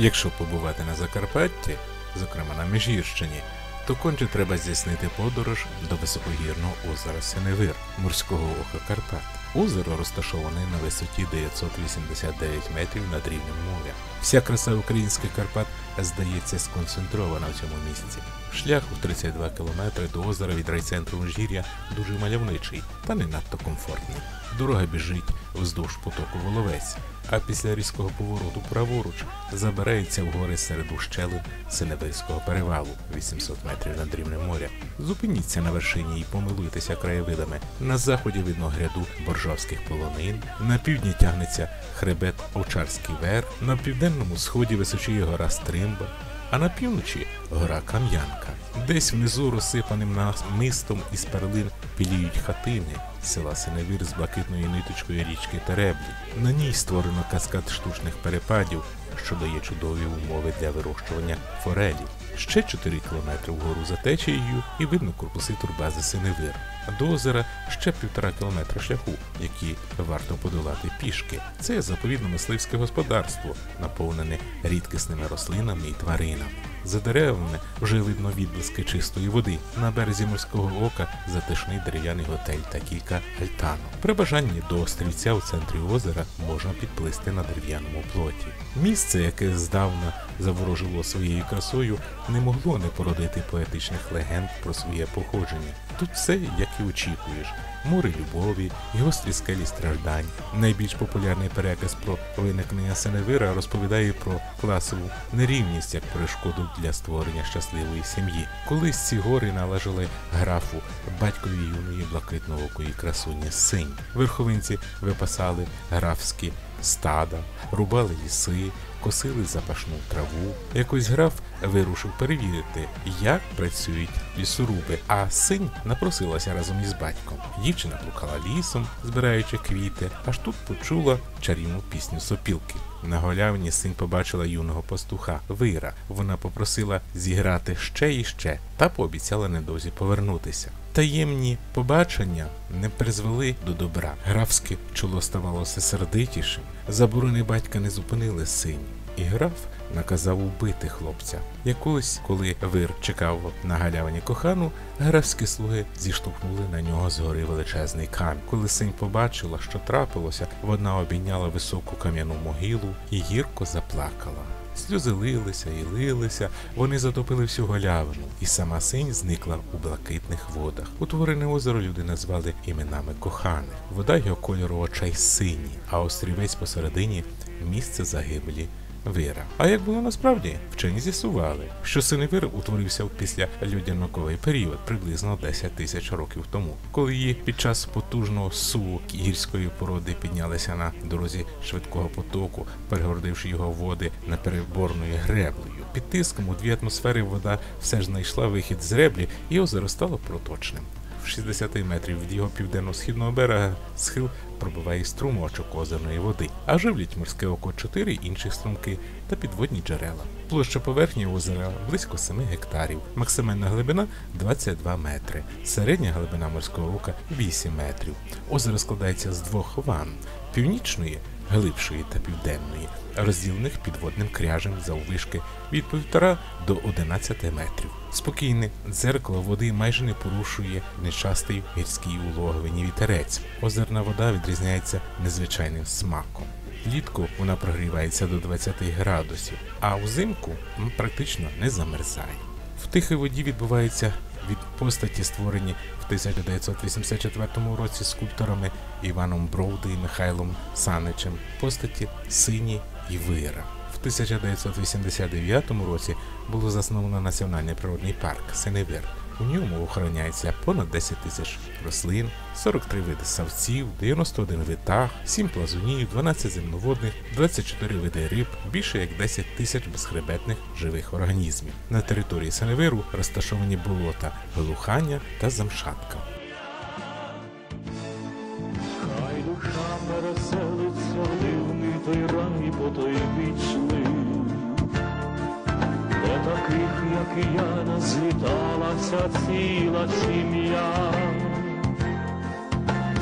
Якщо побувати на Закарпатті, зокрема на Міжгірщині, то конче треба здійснити подорож до високогірного озера Синевир, морського ока Карпат. Озеро розташоване на висоті 989 метрів над рівнем моря. Вся краса українських Карпат здається сконцентрована в цьому місці. Шлях у 32 кілометри до озера від райцентру Межгір'я дуже мальовничий та не надто комфортний. Дорога біжить вздовж потоку Воловець, а після різкого повороту праворуч забирається в гори серед ущелин Синевирського перевалу 800 метрів над рівнем моря. Зупиніться на вершині і помилуйтеся краєвидами. На заході видно гряду боржавських полонин, на півдні тягнеться хребет Овчарський Вер, на південному сході височіє гора Стримба, а на півночі гора Кам'янка. Десь внизу розсипаним намистом із перлин піліють хатини села Синевір з блакитною ниточкою річки Тереблі. На ній створено каскад штучних перепадів, що дає чудові умови для вирощування форелі. Ще 4 кілометри вгору за течією і видно корпуси турбази Синевир. А до озера ще півтора кілометра шляху, які варто подолати пішки. Це заповідно-мисливське господарство, наповнене рідкісними рослинами і тваринами. За деревами вже видно відблиски чистої води. На березі морського ока затишний дерев'яний готель та кілька альтанок. При бажанні до острівця у центрі озера можна підплисти на дерев'яному плоті. Місце, яке здавна заворожило своєю красою, не могло не породити поетичних легенд про своє походження. Тут все, як і очікуєш. Море любові і гострі скелі страждань. Найбільш популярний переказ про виникнення Сеневира розповідає про класову нерівність як перешкоду для створення щасливої сім'ї. Колись ці гори належали графу батькові юної блакитноокої красуні синь. Верховинці випасали графські стада, рубали ліси, косили запашну траву. Якось граф вирушив перевірити, як працюють лісоруби, а синь напросилася разом із батьком. Дівчина блукала лісом, збираючи квіти, аж тут почула чарівну пісню сопілки. На голявні синь побачила юного пастуха Вира. Вона попросила зіграти ще і ще, та пообіцяла недовзі повернутися. Таємні побачення не призвели до добра. Графське чоло ставалося сердитішим. Заборони батька не зупинили синь, і граф наказав убити хлопця. Якось, коли вир чекав на галявині кохану, графські слуги зіштовхнули на нього з гори величезний камінь. Коли синь побачила, що трапилося, вона обійняла високу кам'яну могилу і гірко заплакала. Сльози лилися і лилися, вони затопили всю галявину, і сама синь зникла у блакитних водах. Утворене озеро люди назвали іменами коханих. Вода його кольору очей сині, а острівець посередині місце загиблі Вира. А як було насправді, вчені з'ясували, що Синевир утворився після льодяноковий період приблизно 10 тисяч років тому, коли її під час потужного суву гірської породи піднялися на дорозі швидкого потоку, перегордивши його води непереборною греблею. Під тиском у дві атмосфери вода все ж знайшла вихід з греблі, і озеро стало проточним. В 60 метрів від його південно-східного берега схил пробиває струмочок озерної води, а живлять морське око чотири інші струмки та підводні джерела. Площа поверхні озера близько 7 гектарів, максимальна глибина 22 метри, середня глибина морського ока 8 метрів. Озеро складається з двох ван північної глибшої та південної, розділених підводним кряжем заввишки від 1,5 до 11 метрів. Спокійне дзеркало води майже не порушує нечастий гірський улоговині вітерець. Озерна вода відрізняється незвичайним смаком. Влітку вона прогрівається до 20 градусів, а взимку практично не замерзає. В тихій воді відбувається від постаті, створені в 1984 році скульпторами Іваном Броуди і Михайлом Саничем, постаті Сині і Вира. В 1989 році було засновано Національний природний парк Синевир. У ньому охороняється понад 10 тисяч рослин, 43 види савців, 91 вид птах, 7 плазунів, 12 земноводних, 24 види риб, більше як 10 тисяч безхребетних живих організмів. На території Сеневиру розташовані болота, глухання та замшатка. Хай душа переселиться в дивний той рай де таких, не зліталася ціла сім'я.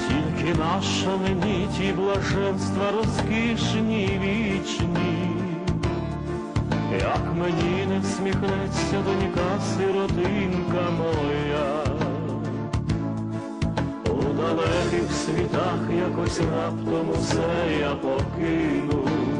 Тільки наша мені ті блаженства розкішні вічні, як мені не всміхнеться донька сиротинка моя. У далеких світах якось раптом усе я покину.